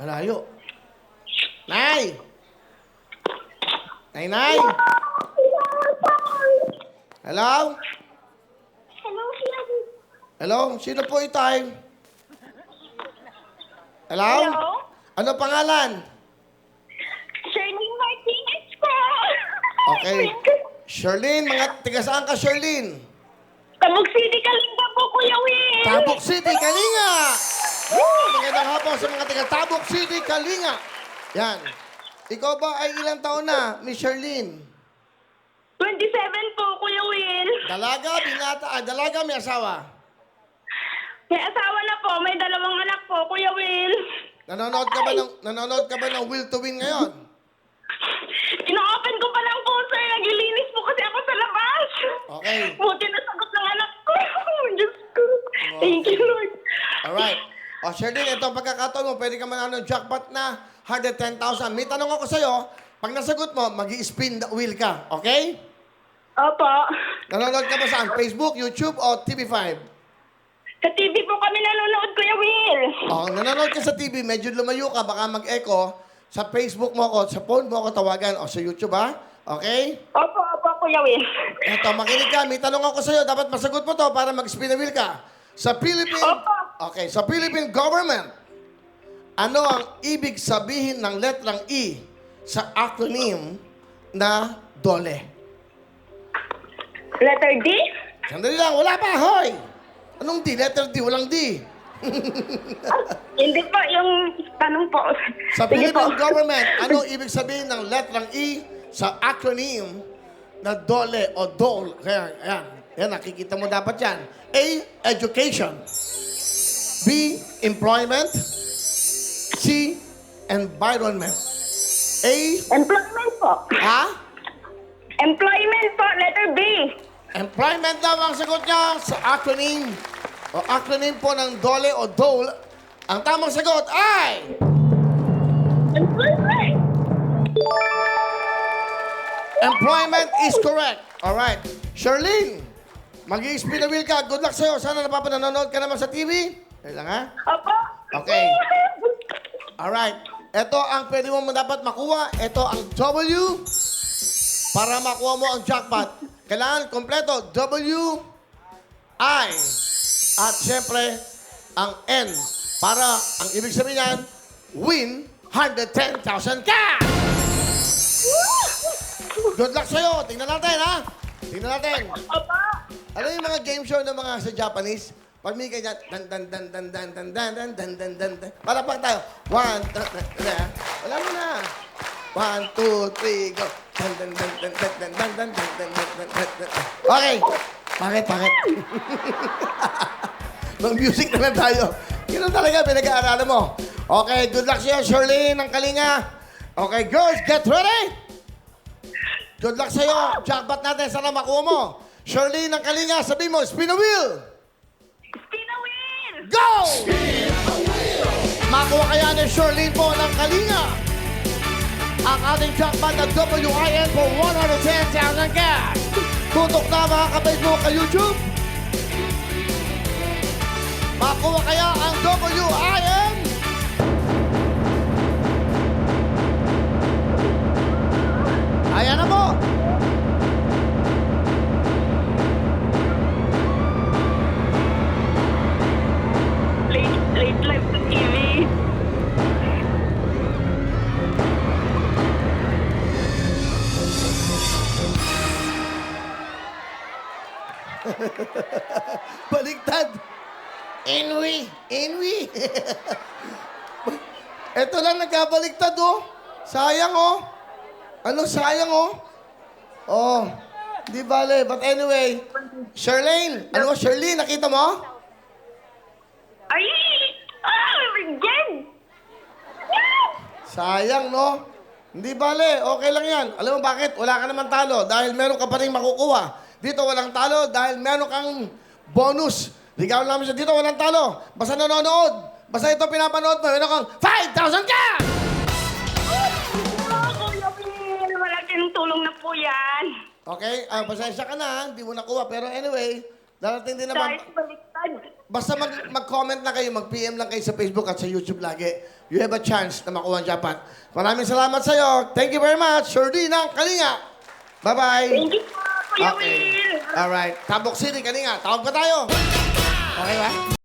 Malayo. Nay! Nay, Nay! Hello? Hello, Sir. Hello? Sino po itay? Hello? Hello? Ano pangalan? Shirley Martinez po. Okay. Sherlyn, mga tiga saan ka, Sherlyn? Tabog City, Kalinga po, Kuya Will. Tabuk City, Kalinga! Woo! Magandang hapon sa mga taga Tabuk City, Kalinga. Yan. Ikaw ba ay ilang taon na, Miss Sherlyn? 27 po, Kuya Will. Dalaga, binata, ah, dalaga, may asawa. May asawa na po, may dalawang anak po, Kuya Will. Nanonood ka ba ng nanonood ka ba ng Will to Win ngayon? Ino-open ko pa lang po, sir. Naglilinis po kasi ako sa labas. Okay. Buti na sagot ng anak ko. Diyos ko. Thank you, Lord. Alright. O, Sherlyn, ito ang pagkakataon mo. Pwede ka manalo ng jackpot na 110,000. May tanong ako sa'yo. Pag nasagot mo, mag spin the wheel ka. Okay? Opo. Nanonood ka ba saan? Facebook, YouTube, o TV5? Sa TV po kami nanonood, Kuya Will. O, nanonood ka sa TV, medyo lumayo ka, baka mag-echo. Sa Facebook mo ako, sa phone mo ako tawagan, o sa YouTube, ha? Okay? Opo, opo, Kuya Will. Eto, makinig ka. May tanong ako sa'yo. Dapat masagot mo to para mag-spin the wheel ka. Sa Philippine... Opo. Okay, sa Philippine government, ano ang ibig sabihin ng letrang E sa acronym na DOLE? Letter D? Sandali lang, wala pa, hoy! Anong D? Letter D, walang D. Hindi po, yung tanong po. Sa Sige po. Philippine government, ano ibig sabihin ng letrang E sa acronym na DOLE o DOLE? Kaya, ayan. Yan, nakikita mo dapat yan. A, education. B, employment. C, environment. A, Employment po. ha? Employment po, letter B. Employment daw ang sagot niya sa acronym o acronym po ng DOLE o DOLE. Ang tamang sagot ay... Employment. Employment is correct. Alright. Charlene, mag wheel ka. Good luck sa'yo. Sana napapananonood ka naman sa TV. Lang ha. Opo. Okay. Alright. Ito ang pwede mo dapat makuha. Ito ang W. Para makuha mo ang jackpot. Kailangan kompleto. W, I. At siyempre, ang N. Para ang ibig sabihin yan, win 110,000 cash! Good luck sa'yo. Tingnan natin, ha? Tingnan natin. Opo. Ano yung mga game show ng mga sa Japanese? Pag may ganyan, dan dan dan dan dan dan dan dan dan dan dan dan. Palakpak tayo. One, dan, dan. Wala mo na. One, two, three, go. Dan dan dan dan dan dan dan dan dan dan dan dan. Okay. Bakit, bakit? Mag-music na lang tayo. Ganun talaga, pinag-aaralan mo. Okay, good luck sa'yo, Shirley ng Kalinga. Okay, girls, get ready! Good luck sa'yo. Jackpot natin. Sana makuha mo. Shirley ng Kalinga, sabi mo, spin the wheel. Go! Makuha kaya ni Shirley po ng Kalinga. Ang ating jackpot na WIN for 110,000 cash. Tutok na mga ka-Facebook ka YouTube. Makuha kaya ang WIN? Baliktad. Inwi. Inwi. Ito lang nagkabaliktad, oh. Sayang, oh. Ano, sayang, oh. Oh. Di bale. But anyway, Charlene. Ano, Charlene, nakita mo? Ay! Ah! Again! Sayang, no? Hindi bale. Okay lang yan. Alam mo bakit? Wala ka naman talo dahil meron ka pa rin makukuha. Dito walang talo dahil meron kang bonus. Ligawan namin siya, dito walang talo. Basta nanonood. Basta ito pinapanood mo, meron kang 5,000 ka! Malaking tulong na po yan. Okay, ah, pasensya ka na, ah. hindi mo nakuha. Pero anyway, darating din naman. Kahit baliktad. Basta mag- mag-comment na kayo, mag-PM lang kayo sa Facebook at sa YouTube lagi. You have a chance na makuha ang Japan. Maraming salamat sa'yo. Thank you very much. Sure din ang kalinga. Bye-bye. Thank you. Kuya Will! Alright. Tabok City, kanina. Ah. Tawag pa tayo. Okay ba?